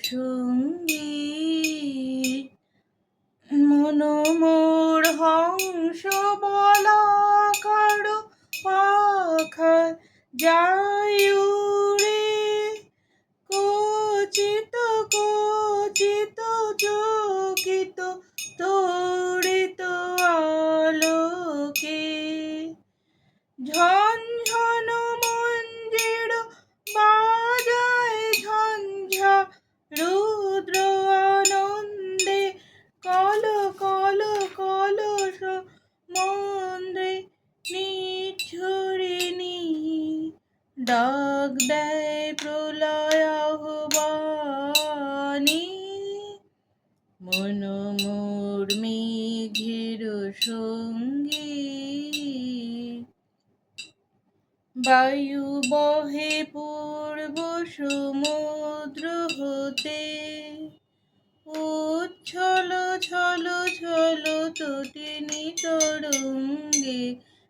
সঙ্গী মনোমোর হংস বলা কারও পাখা যায় ডাক দেয় প্রলয় আহ্বানী। মনোমোর মেঘের সঙ্গী। বায়ু বহে পূর্ব সমুদ্র হতে। উচ্ছল ছল ছল তটিনী তরঙ্গে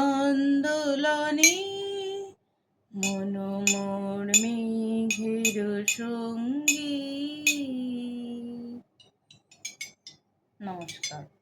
আন্দোলনে মনোমর মেঘের সঙ্গী। নমস্কার।